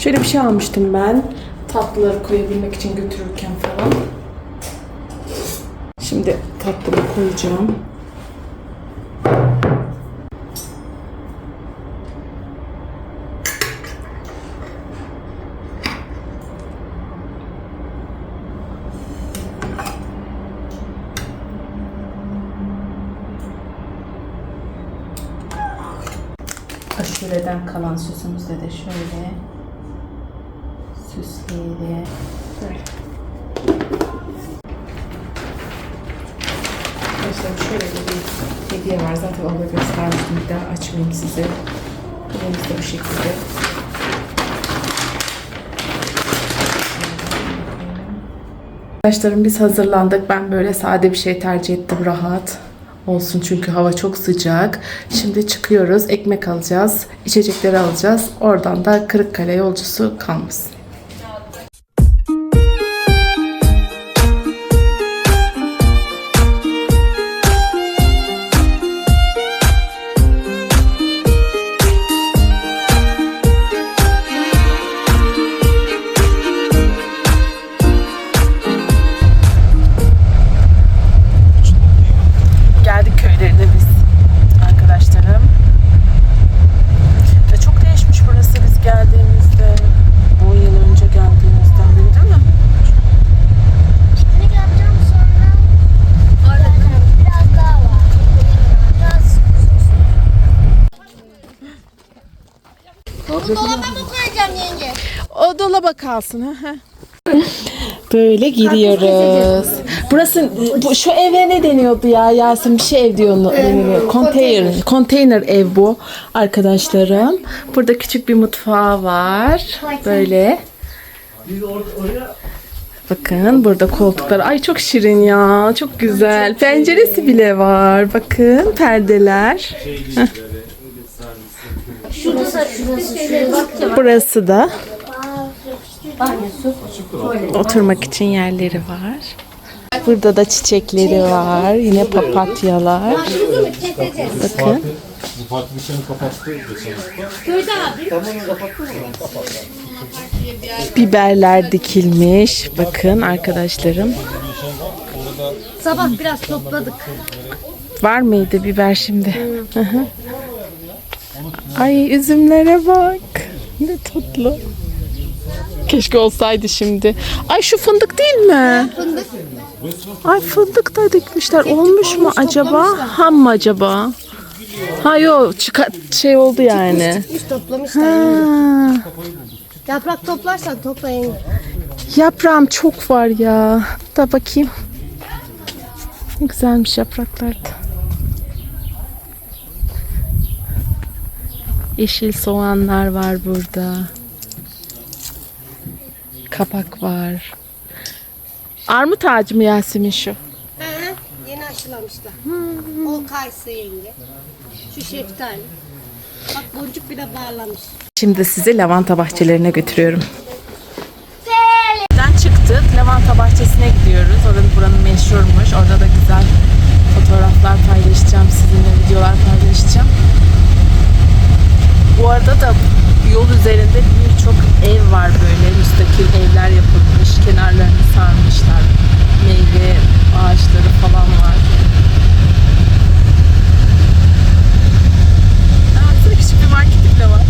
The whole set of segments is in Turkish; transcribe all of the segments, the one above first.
Şöyle bir şey almıştım ben. Tatlıları koyabilmek için götürürken falan. Şimdi tatlımı koyacağım. Aşureden kalan süsümüzde de şöyle süsleyelim. Arkadaşlar şöyle bir hediye var. Zaten onu da göstermiştim. Bir daha açmayayım size. Bunun da bu şekilde. Arkadaşlarım biz hazırlandık. Ben böyle sade bir şey tercih ettim. Rahat olsun çünkü hava çok sıcak. Şimdi çıkıyoruz. Ekmek alacağız. içecekleri alacağız. Oradan da Kırıkkale yolcusu kalmasın. Dolaba kalsın. Böyle gidiyoruz. Burası bu, şu eve ne deniyordu ya Yasin bir şey ev diyor onu deniliyor. Konteyner, konteyner ev bu arkadaşlarım. Burada küçük bir mutfağı var. Böyle. Bakın burada koltuklar. Ay çok şirin ya. Çok güzel. Penceresi bile var. Bakın perdeler. Şurası da şurası şurası. Burası da oturmak için yerleri var. Burada da çiçekleri var. Yine papatyalar. Bakın. Bu hafta. Biberler dikilmiş. Bakın arkadaşlarım. Sabah biraz topladık. Var mıydı biber şimdi? Ay üzümlere bak. Ne tatlı. Keşke olsaydı şimdi. Ay şu fındık değil mi? Fındık. Ay fındık da dikmişler. Olmuş mu acaba? Ham mı acaba? Ha yok şey oldu yani. Biz toplamışlar. Ha, Yaprak toplarsan toplayın. yaprağım çok var ya. Da bakayım. Ne güzelmiş yapraklar da. Yeşil soğanlar var burada. Kapak var. Armut ağacı mı Yasemin şu? He, yeni aşılamışlar. O kayısı yenge. Şu şeftali. Bak boncuk bile bağlamış. Şimdi sizi lavanta bahçelerine götürüyorum. Buradan çıktık. Lavanta bahçesine gidiyoruz. Oranın buranın meşhurmuş. Orada da güzel fotoğraflar paylaşacağım. Sizinle videolar paylaşacağım. Bu arada da yol üzerinde birçok ev var böyle. Müstakil evler yapılmış. Kenarlarını sarmışlar. Meyve ağaçları falan var. Aa, küçük bir market bile var.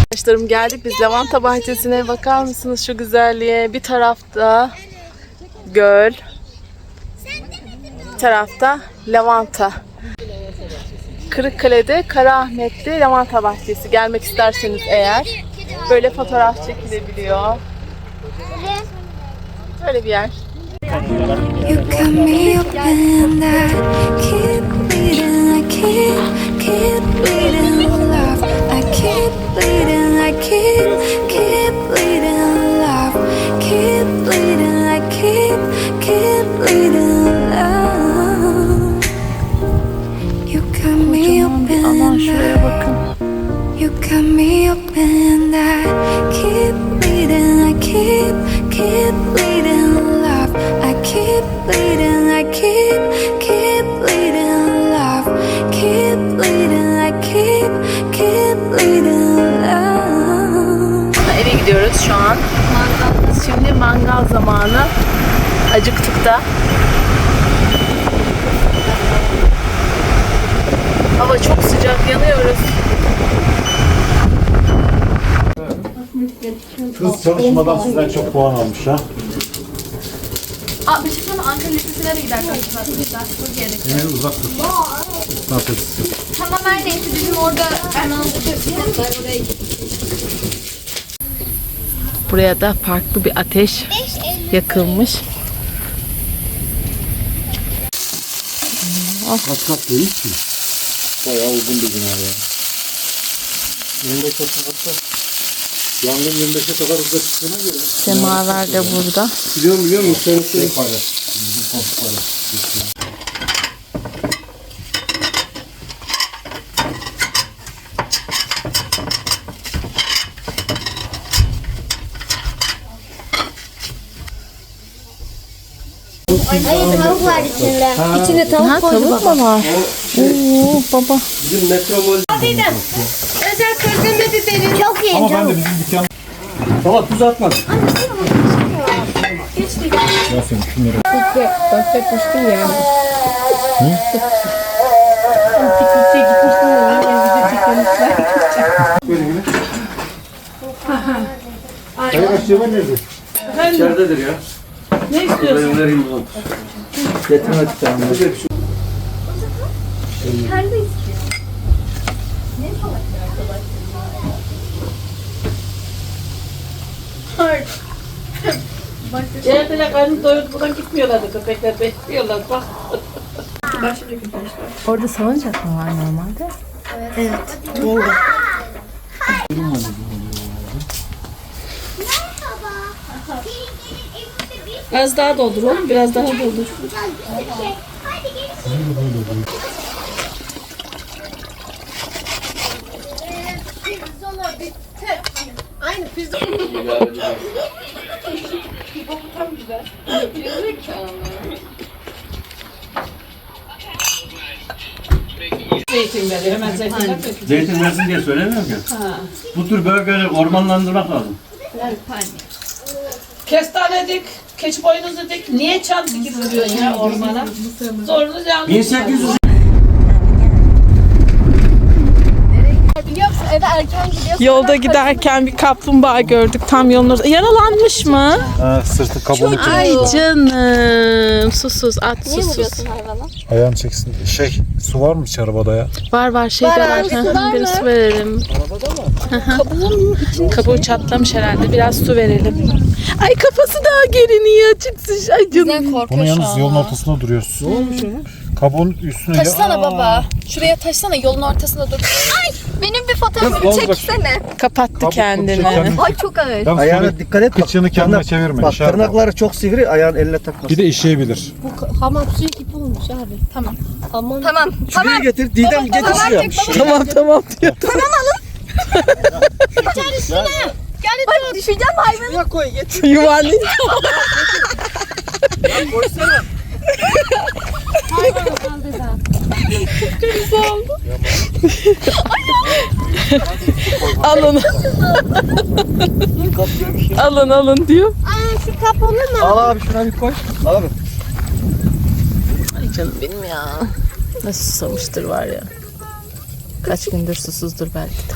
Arkadaşlarım geldik biz lavanta bahçesine bakar mısınız şu güzelliğe? Bir tarafta göl, tarafta lavanta. Kırıkkale'de Karaahmet'te lavanta bahçesi. Gelmek isterseniz eğer böyle fotoğraf çekilebiliyor. Böyle bir yer. You got me I keep keep gidiyoruz şu an. Şimdi mangal zamanı. Acıktık da. Hava çok sıcak, yanıyoruz. Kız çalışmadan sizden çok puan almış ha. Aa, bir şey? Ankara Lisesi'ne de gider arkadaşlar. Türkiye'de. Beni uzak. Ne yapacaksın? Tamam her neyse bizim orada Erman var oraya Buraya da farklı bir ateş yakılmış. Kat kat değil ki. Bayağı uzun bir bina ya. 25 hatta yangın 25'e kadar hızla çıktığına göre. Semaver de burada. Biliyorum biliyorum. Müşteri şey paylaş. Bizim komşu paylaş. Hayır tavuk var içinde. İçinde tavuk Ha koydu tavuk baba. mu var? Oo baba. Özel kırdırma biberi. Çok iyi. Ama ben de bizim dükkan... Baba tuz atma. Ya sen şunları... Böyle gibi. Hayır aşçıma nerede? İçeridedir ya. Ne istiyorsun? Ben vereyim bunu. Getirmedik tamam. Yerdiler karnı doyurmadan gitmiyorlardı köpekler bekliyorlar bak. Orada salıncak mı var normalde? Az daha doldur oğlum biraz daha doldur. Zeytin veriyor hemen. Zeytin versin diye söylemiyorum ki. Bu tür bölgeleri ormanlandırmak lazım. Kestane dik, keçi boynuzu dik. Niye çam dikip duruyorsun ya ormana? Sorunuz yanlış. 1800 Yolda giderken bir kaplumbağa gördük tam yolun ortasında. Yaralanmış mı? Ha, sırtı kabuğunu Ay canım. Susuz at susuz. Ayağını çeksin. Şey, su var mı hiç arabada ya? Var var şey de var. Hı hı, Biraz su verelim. Kabuğun Kabuğu çatlamış herhalde. Biraz su verelim. Ay kafası daha geriniyor. Çıksın. Ay canım. Bunu yalnız yolun ortasında duruyoruz. Ne olmuş Kabuğun üstüne... Taşsana Aa, baba. Şuraya taşsana yolun ortasında dur. Ay benim bir Kız, fotoğrafımı olacak. çeksene. Kapattı Kabuk kendini. kendini- Ay çok ağır. Yalnız Ayağına şöyle dikkat et. bak. Kıçını kendine Tırnak- çevirme. Bak tırnakları çok sivri ayağın eline takmasın. Bir de işeyebilir. Tamam. Tamam. Tamam. Şuraya getir. Didem getir şuraya. Tamam tamam diyor. Ay düşeceğim hayvanı. Şuraya koy getir. Yuvarlayın. Alın. alın alın diyor. Şu kapalı mı? Al abi şuna bir koy. Al abi. Ay canım benim ya. Nasıl susamıştır var ya. Kaç gündür susuzdur belki de.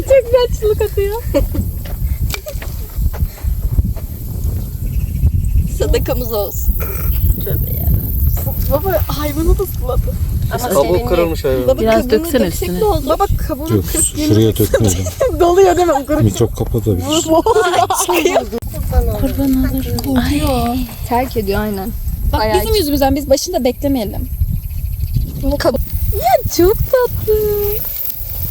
Çok çığlık atıyor. Sadakamız olsun. Tövbe ya. Baba hayvanı da suladı. Kabuğu kırılmış hayvan. Biraz döksene üstüne. Baba kabuğunu Yok, şuraya dökmeyelim. Doluyor değil mi? Mikrop kapatabilir. Kurban olurum. Ay. terk ediyor aynen. Bak bizim yüzümüzden biz başında beklemeyelim. Ya çok tatlı.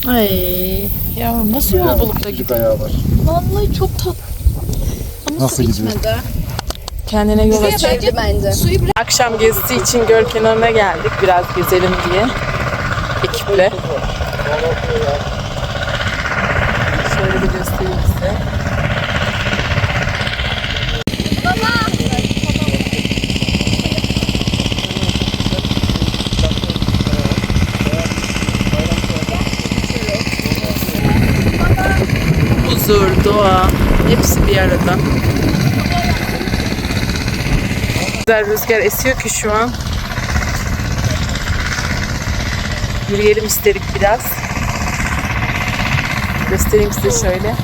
Ay. Yavrum nasıl yol bulup da gidiyor? Ayağı. Vallahi çok tatlı. Nasıl gidiyor? kendine yol açıyor. bence. Akşam gezisi için göl kenarına geldik biraz gezelim diye ekiple. Şöyle bir göstereyim size. Huzur, doğa hepsi bir arada. Güzel rüzgar esiyor ki şu an. Yürüyelim istedik biraz. Göstereyim size şöyle.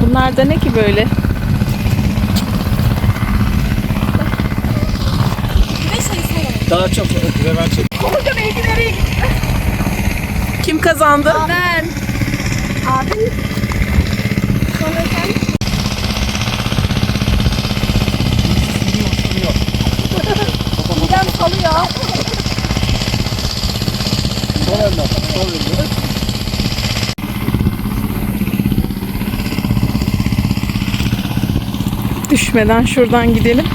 Bunlar da ne ki böyle? Daha çok hemen çek. Kim kazandı? Ben. Düşmeden şuradan gidelim.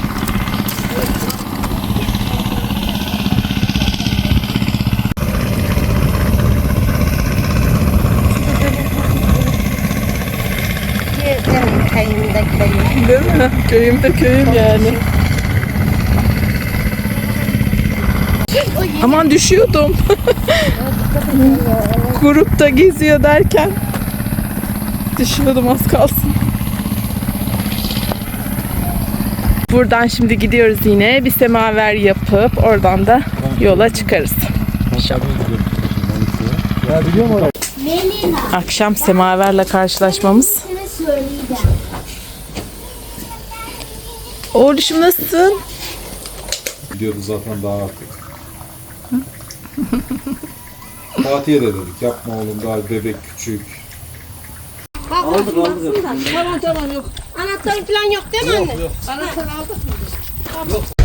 Benim köyümde köyüm. Değil mi? Köyümde köyüm yani. Aman düşüyordum. Grupta geziyor derken düşüyordum az kalsın. Buradan şimdi gidiyoruz yine. Bir semaver yapıp oradan da yola çıkarız. Ya? Akşam semaverle karşılaşmamız. Oğluşum nasılsın? Gidiyordu zaten daha artık. Fatih'e de dedik yapma oğlum daha bebek küçük. Aldık aldık. Tamam tamam yok. Anahtarı falan yok değil mi anne? Anahtar aldık mı? Your